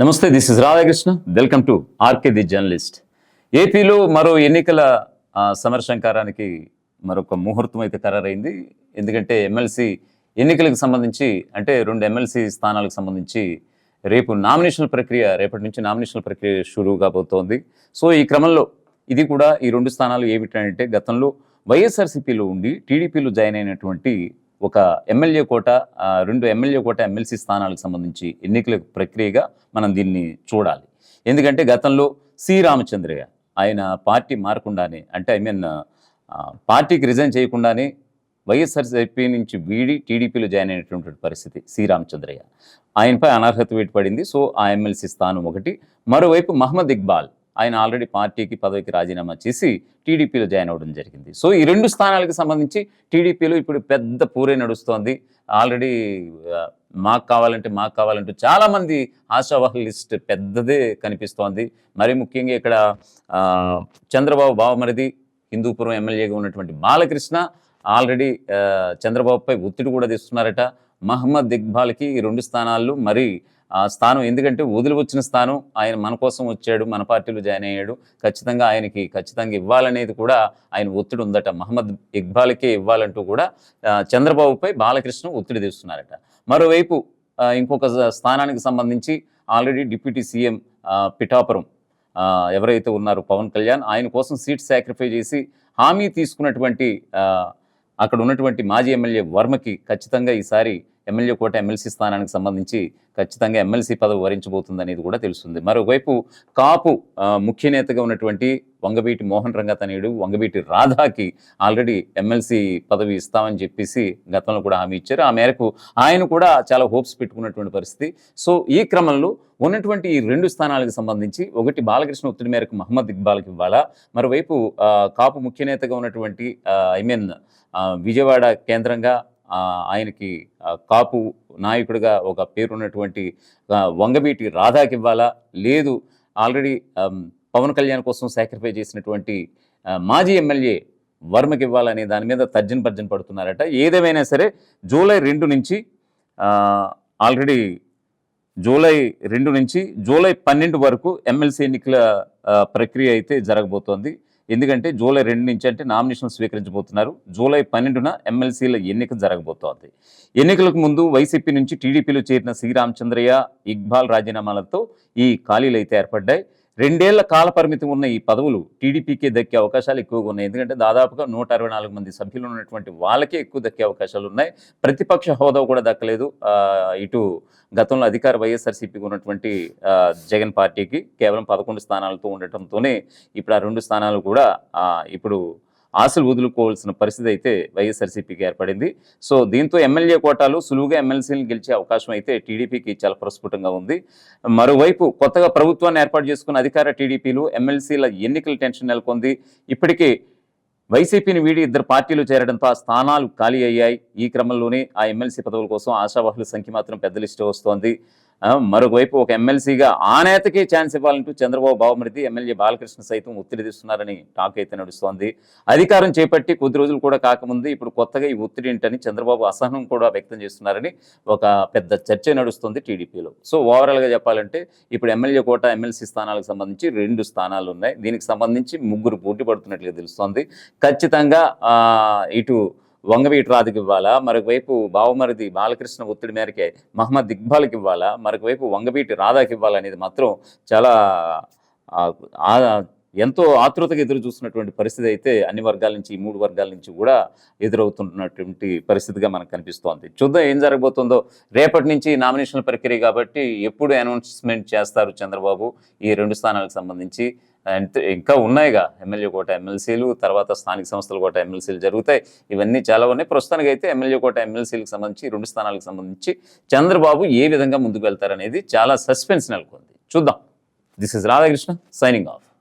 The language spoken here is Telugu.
నమస్తే this is Radhakrishna. Welcome to RK the journalist ఏపీలో మరో ఎన్నికల ఆ, సమరశంకారానికి మరొక ముహూర్తం అయితే ఖరారైంది. ఎందుకంటే ఎమ్మెల్సీ ఎన్నికలకు సంబంధించి అంటే రెండు ఎమ్మెల్సీ స్థానాలకు సంబంధించి రేపు నామినేషన్ ప్రక్రియ రేపటి నుంచి నామినేషన్ ప్రక్రియ షురూ కాబోతోంది. సో ఈ క్రమంలో ఇది కూడా ఈ రెండు స్థానాలు ఏమిటంటే గతంలో వైఎస్ఆర్సీపీలో ఉండి టీడీపీలో జాయిన్ అయినటువంటి ఒక ఎమ్మెల్యే కోట రెండు ఎమ్మెల్యే కోట ఎమ్మెల్సీ స్థానాలకు సంబంధించి ఎన్నికల ప్రక్రియగా మనం దీన్ని చూడాలి. ఎందుకంటే గతంలో సి రామచంద్రయ్య ఆయన పార్టీ మారకుండానే అంటే ఐ మీన్ పార్టీకి రిజైన్ చేయకుండానే వైఎస్ఆర్సీపీ నుంచి వీడి టీడీపీలో జాయిన్ అయినటువంటి పరిస్థితి సి రామచంద్రయ్య ఆయనపై అనర్హత వేటు పడింది. సో ఆ ఎమ్మెల్సీ స్థానం ఒకటి. మరోవైపు మహమ్మద్ ఇక్బాల్ ఆయన ఆల్రెడీ పార్టీకి పదవికి రాజీనామా చేసి టీడీపీలో జాయిన్ అవ్వడం జరిగింది. సో ఈ రెండు స్థానాలకు సంబంధించి టీడీపీలో ఇప్పుడు పెద్ద పూరే నడుస్తోంది. ఆల్రెడీ మాకు కావాలంటే మాకు కావాలంటూ చాలామంది ఆశావాహ లిస్ట్ పెద్దదే కనిపిస్తోంది. మరి ముఖ్యంగా ఇక్కడ చంద్రబాబు బావమరిది హిందూపురం ఎమ్మెల్యేగా ఉన్నటువంటి బాలకృష్ణ ఆల్రెడీ చంద్రబాబుపై ఒత్తిడి కూడా తెస్తున్నారట. మహమ్మద్ ఇక్బాల్కి ఈ రెండు స్థానాలు మరి ఆ స్థానం ఎందుకంటే వదిలి వచ్చిన స్థానం ఆయన మన కోసం వచ్చాడు మన పార్టీలో జాయిన్ అయ్యాడు. ఖచ్చితంగా ఆయనకి ఖచ్చితంగా ఇవ్వాలనేది కూడా ఆయన ఒత్తిడి ఉందట. మహమ్మద్ ఇక్బాల్కే ఇవ్వాలంటూ కూడా చంద్రబాబుపై బాలకృష్ణ ఒత్తిడి తెస్తున్నారట. మరోవైపు ఇంకొక స్థానానికి సంబంధించి ఆల్రెడీ డిప్యూటీ సీఎం పిఠాపురం ఎవరైతే ఉన్నారో పవన్ కళ్యాణ్ ఆయన కోసం సీట్ సాక్రిఫై చేసి హామీ తీసుకున్నటువంటి అక్కడ ఉన్నటువంటి మాజీ ఎమ్మెల్యే వర్మకి ఖచ్చితంగా ఈసారి ఎమ్మెల్యే కోట ఎమ్మెల్సీ స్థానానికి సంబంధించి ఖచ్చితంగా ఎమ్మెల్సీ పదవి వరించబోతుంది అనేది కూడా తెలుస్తుంది. మరోవైపు కాపు ముఖ్య నేతగా ఉన్నటువంటి వంగవీటి మోహన్ రంగతనయుడు వంగవీటి రాధాకి ఆల్రెడీ ఎమ్మెల్సీ పదవి ఇస్తామని చెప్పేసి గతంలో కూడా హామీ ఇచ్చారు. ఆ మేరకు ఆయన కూడా చాలా హోప్స్ పెట్టుకున్నటువంటి పరిస్థితి. సో ఈ క్రమంలో ఉన్నటువంటి ఈ రెండు స్థానాలకు సంబంధించి ఒకటి బాలకృష్ణ ఒత్తిడి మేరకు మహమ్మద్ ఇక్బాల్కి ఇవ్వాలా? మరోవైపు కాపు ముఖ్య నేతగా ఉన్నటువంటి ఐ మీన్ విజయవాడ కేంద్రంగా ఆయనకి కాపు నాయకుడిగా ఒక పేరున్నటువంటి వంగవీటి రాధాకి ఇవ్వాలా? లేదు ఆల్రెడీ పవన్ కళ్యాణ్ కోసం సాక్రిఫై చేసినటువంటి మాజీ ఎమ్మెల్యే వర్మకి ఇవ్వాలనే దాని మీద తర్జన భర్జన పడుతున్నారట. ఏదేమైనా సరే జూలై రెండు నుంచి ఆల్రెడీ జూలై రెండు నుంచి జూలై పన్నెండు వరకు ఎమ్మెల్సీ ఎన్నికల ప్రక్రియ అయితే జరగబోతోంది. ఎందుకంటే జూలై రెండు నుంచి అంటే నామినేషన్ స్వీకరించబోతున్నారు. జూలై పన్నెండున ఎమ్మెల్సీల ఎన్నిక జరగబోతోంది. ఎన్నికలకు ముందు వైసీపీ నుంచి టీడీపీలో చేరిన శ్రీరామచంద్రయ్య ఇక్బాల్ రాజీనామాలతో ఈ ఖాళీలు అయితే ఏర్పడ్డాయి. రెండేళ్ళ కాల పరిమితి ఉన్న ఈ పదవులు టీడీపీకే దక్కే అవకాశాలు ఎక్కువగా ఉన్నాయి. ఎందుకంటే దాదాపుగా నూట అరవై నాలుగు మంది సభ్యులు ఉన్నటువంటి వాళ్ళకే ఎక్కువ దక్కే అవకాశాలు ఉన్నాయి. ప్రతిపక్ష హోదా కూడా దక్కలేదు. ఇటు గతంలో అధికార వైఎస్ఆర్సీపీకి ఉన్నటువంటి జగన్ పార్టీకి కేవలం పదకొండు స్థానాలతో ఉండటంతోనే ఇప్పుడు ఆ రెండు స్థానాలు కూడా ఇప్పుడు ఆశలు వదులుకోవాల్సిన పరిస్థితి అయితే వైఎస్ఆర్సీపీకి ఏర్పడింది. సో దీంతో ఎమ్మెల్యే కోటాలు సులువుగా ఎమ్మెల్సీని గెలిచే అవకాశం అయితే టీడీపీకి చాలా ప్రస్ఫుటంగా ఉంది. మరోవైపు కొత్తగా ప్రభుత్వాన్ని ఏర్పాటు చేసుకున్న అధికార టీడీపీలు ఎమ్మెల్సీల ఎన్నికల టెన్షన్ నెలకొంది. ఇప్పటికే వైసీపీని వీడి ఇద్దరు పార్టీలు చేరడంతో ఆ స్థానాలు ఖాళీ అయ్యాయి. ఈ క్రమంలోనే ఆ ఎమ్మెల్సీ పదవుల కోసం ఆశావాహుల సంఖ్య మాత్రం పెద్ద లిస్టు వస్తోంది. మరొకవైపు ఒక ఎమ్మెల్సీగా ఆనేతకి ఛాన్స్ ఇవ్వాలంటూ చంద్రబాబు బావమరిది ఎమ్మెల్యే బాలకృష్ణ సైతం ఒత్తిడి తెస్తున్నారని టాక్ అయితే నడుస్తోంది. అధికారం చేపట్టి కొద్ది రోజులు కూడా కాకముందు ఇప్పుడు కొత్తగా ఈ ఒత్తిడి ఏంటని చంద్రబాబు అసహనం కూడా వ్యక్తం చేస్తున్నారని ఒక పెద్ద చర్చ నడుస్తుంది టీడీపీలో. సో ఓవరాల్గా చెప్పాలంటే ఇప్పుడు ఎమ్మెల్యే కోట ఎమ్మెల్సీ స్థానాలకు సంబంధించి రెండు స్థానాలు ఉన్నాయి. దీనికి సంబంధించి ముగ్గురు పోటీ పడుతున్నట్లుగా తెలుస్తోంది. ఖచ్చితంగా ఇటు వంగవీటి రాధకి ఇవ్వాలా? మరొకవైపు బావమరిది బాలకృష్ణ ఒత్తిడి మేరకే మహమ్మద్ ఇక్బాల్కి ఇవ్వాలా? మరొక వైపు వంగవీటి రాధాకి ఇవ్వాలనేది మాత్రం చాలా ఎంతో ఆతృతగా ఎదురు చూస్తున్నటువంటి పరిస్థితి అయితే అన్ని వర్గాల నుంచి ఈ మూడు వర్గాల నుంచి కూడా ఎదురవుతున్నటువంటి పరిస్థితిగా మనకు కనిపిస్తోంది. చూద్దాం ఏం జరగబోతుందో. రేపటి నుంచి నామినేషన్ల ప్రక్రియ కాబట్టి ఎప్పుడు అనౌన్స్మెంట్ చేస్తారు చంద్రబాబు? ఈ రెండు స్థానాలకు సంబంధించి. ఇంకా ఉన్నాయిగా. ఎమ్మెల్యే కోట ఎమ్మెల్సీలు తర్వాత స్థానిక సంస్థల కోట ఎమ్మెల్సీలు జరుగుతాయి. ఇవన్నీ చాలా ఉన్నాయి. ప్రస్తుతానికి అయితే ఎమ్మెల్యే కోట ఎమ్మెల్సీలకు సంబంధించి రెండు స్థానాలకు సంబంధించి చంద్రబాబు ఏ విధంగా ముందుకు వెళ్తారనేది చాలా సస్పెన్స్ నెలకొంది. చూద్దాం. This is Radhakrishna signing off